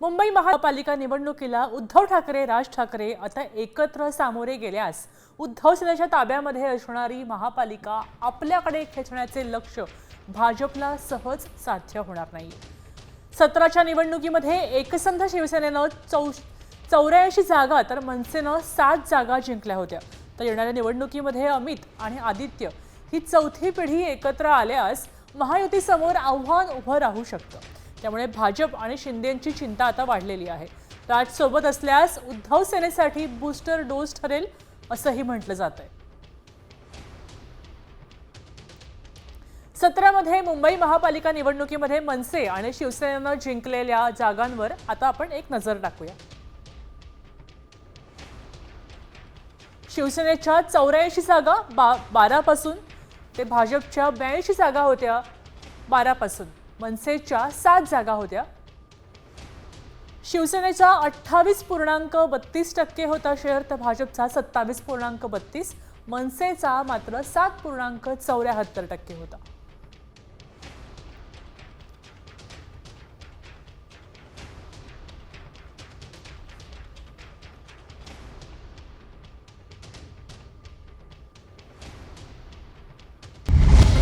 मुंबई महापालिका निवडणुकीला उद्धव ठाकरे राज ठाकरे आता एकत्र सामोरे गेल्यास उद्धव सेनेच्या ताब्यामध्ये असणारी महापालिका आपल्याकडे खेचण्याचे लक्ष भाजपला सहज साध्य होणार नाही. सतराच्या निवडणुकीमध्ये एकसंध शिवसेनेनं चौ चौऱ्याऐंशी जागा तर मनसेनं सात जागा जिंकल्या होत्या. तर येणाऱ्या निवडणुकीमध्ये अमित आणि आदित्य ही चौथी पिढी एकत्र आल्यास महायुतीसमोर आव्हान उभं राहू शकतं. त्यामुळे भाजप आणि शिंदेंची चिंता आता वाढलेली आहे. राज सोबत असल्यास उद्धव सेनेसाठी बूस्टर डोस ठरेल असंही म्हटलं जात आहे सतरामध्ये मुंबई महापालिका निवडणुकीमध्ये मनसे आणि शिवसेनेनं जिंकलेल्या जागांवर आता आपण एक नजर टाकूया. शिवसेनेच्या चौऱ्याऐंशी जागा बा बारापासून ते भाजपच्या ब्याऐंशी जागा होत्या बारापासून. मनसेच्या सात जागा होत्या. शिवसेनेचा अठ्ठावीस पूर्णांक बत्तीस टक्के होता शेअर तर भाजपचा सत्तावीस पूर्णांक बत्तीस मनसेचा मात्र सात पूर्णांक चौऱ्याहत्तर टक्के होता.